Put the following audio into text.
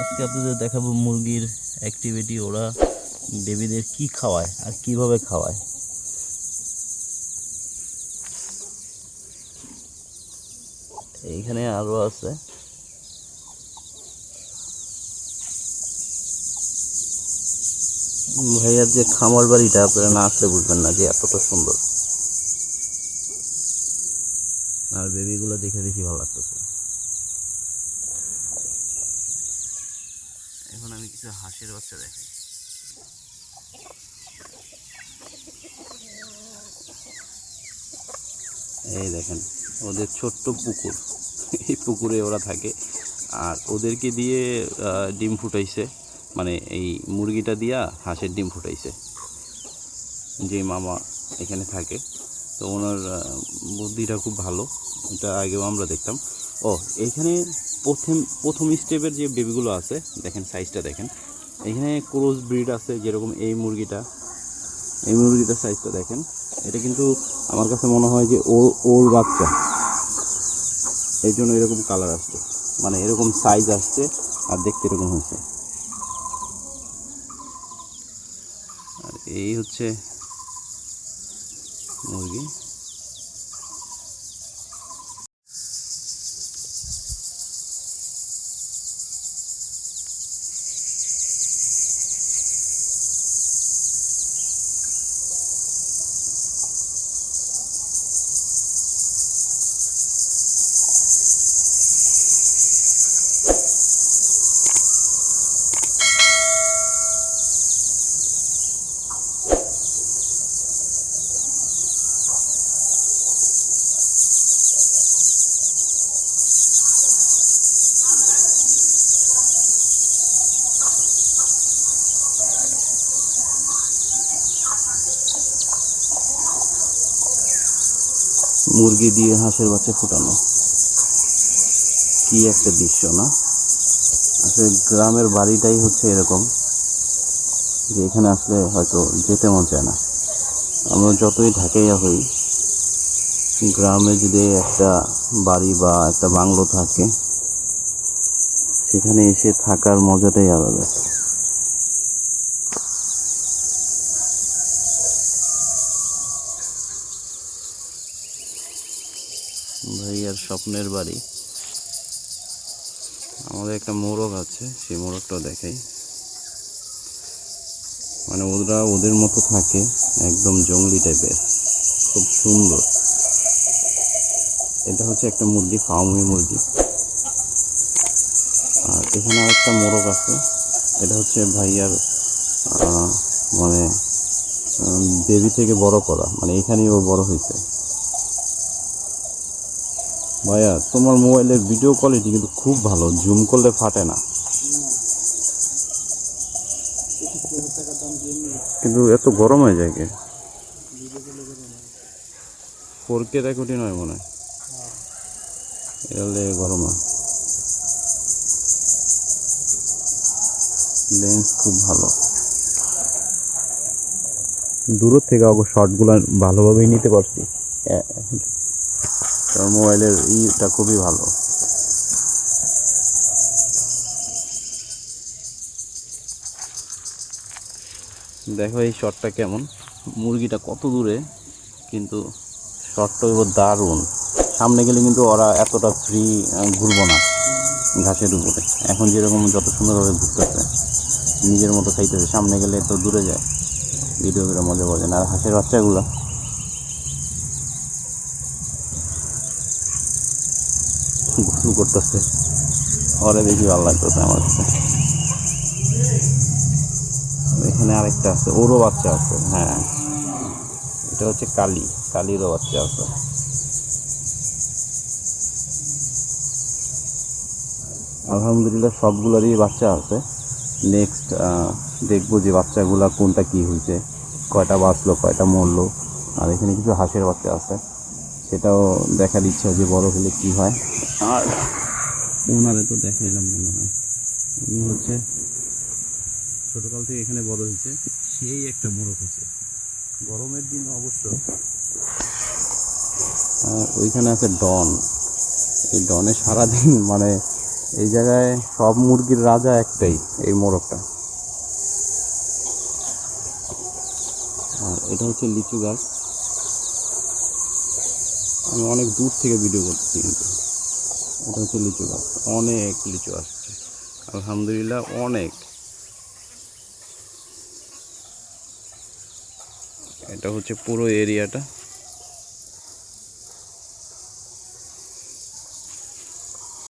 আজকে আপনাদের দেখাবো মুরগির অ্যাক্টিভিটি ওরা বেবিদের কি খাওয়ায় আর কীভাবে খাওয়ায়। এইখানে আরও আছে। ভাইয়ার যে খামার বাড়িটা আপনারা না আসলে বুঝবেন না যে এতটা সুন্দর। আর বেবিগুলো দেখে বেশি ভালো লাগতেছে। এখন আমি কিছু হাঁসের বাচ্চা দেখাই। এই দেখেন, ওদের ছোট্ট পুকুর। এই পুকুরে ওরা থাকে। আর ওদেরকে দিয়ে ডিম ফুটাইছে। মানে এই মুরগিটা দিয়া হাঁসের ডিম ফুটাইছে। যে মামা এখানে থাকে। তো ওনার বুদ্ধিটা খুব ভালো। এটা আগেও আমরা দেখতাম। ও, এইখানে প্রথম প্রথম স্টেপের যে বেবিগুলো আছে, দেখেন সাইজটা দেখেন। এখানে ক্রোজ ব্রিড আছে যেরকম এই মুরগিটা। এই মুরগিটার সাইজটা দেখেন। এটা কিন্তু আমার কাছে মনে হয় যে ওর ওর বাচ্চা। এই জন্য এরকম কালার আসছে। মানে এরকম সাইজ আসছে আর দেখতে এরকম হয়েছে। আর এই হচ্ছে মুরগি। মুরগি দিয়ে হাঁসের বাচ্চা ফুটানো। কি একটা দৃশ্য, না? আসলে গ্রামের বাড়িটাই হচ্ছে এরকম, যে এখানে আসলে হয়তো যেতে মন চায় না। আমরা যতই ঢাকাইয়া হই, গ্রামে যদি একটা বাড়ি বা একটা বাংলো থাকে, সেখানে এসে থাকার মজাটাই আলাদা ভাইয়ার স্বপ্নের বাড়ি। আমাদের একটা মোরগ আছে, সেই মোরগটা দেখাই। মানে ওরা ওদের মতো থাকে, একদম জঙ্গলি টাইপের খুব সুন্দর। এটা হচ্ছে একটা মুরগি, ফার্মি মুরগি। আর এখানে আরেকটা মোরগ আছে, এটা হচ্ছে ভাইয়ার মানে বেবি থেকে বড় করা। মানে এখানেই ও বড় হয়েছে। ভাইয়া তোমার মোবাইলের ভিডিও কোয়ালিটি কিন্তু খুব ভালো জুম করলে ফাটে না। কিন্তু এত গরম হয়ে যায় কে? ফোর কে নয় মনে হয়। গরম হয়। লেন্স খুব ভালো। দূরের থেকে অবশ্য শর্টগুলো ভালোভাবেই নিতে পারছি। তোর মোবাইলের ইটা খুবই ভালো। দেখো এই শটটা কেমন। মুরগিটা কত দূরে, কিন্তু শটটা হইব দারুণ। সামনে গেলে কিন্তু ওরা এতটা ফ্রি ঘুরবো না ঘাসের উপরে। এখন যেরকম যত সুন্দরভাবে ঘুরতেছে, নিজের মতো খাইতেছে, সামনে গেলে তো দূরে যায়। ভিডিও করে মজা পাওয়া যায় না। আর হাঁসের বাচ্চাগুলো? করতেছে। ওরে দেখি ভালো লাগতেছে আমার কাছে। এখানে আরেকটা আছে, ওরও বাচ্চা আছে হ্যাঁ। এটা হচ্ছে কালি, কালিরও বাচ্চা আছে। আলহামদুলিল্লাহ সবগুলোরই বাচ্চা আছে। নেক্সট দেখব যে বাচ্চাগুলা কোনটা কি হয়েছে, কয়টা বাঁচলো, কয়টা মরলো। আর এখানে কিছু হাঁসের বাচ্চা আছে। সেটাও দেখার ইচ্ছা যে বড় হলে কি হয়। আর ওনারে তো দেখাইলাম মনে হয়। উনি হচ্ছে ছোটকাল থেকে এখানে বড় হয়েছে সেই একটা মোরগ হয়েছে। গরমের দিন অবশ্য। ওইখানে আছে ডন। এই ডনে সারাদিন মানে এই জায়গায় সব মুরগির রাজা একটাই এই মোরগটা। আর এটা হচ্ছে লিচু গাছ। আমি অনেক দূর থেকে ভিডিও করছি কিন্তু। এটা হচ্ছে লিচু গাছ। অনেক লিচু আসছে। আলহামদুলিল্লাহ অনেক। এটা হচ্ছে পুরো এরিয়াটা।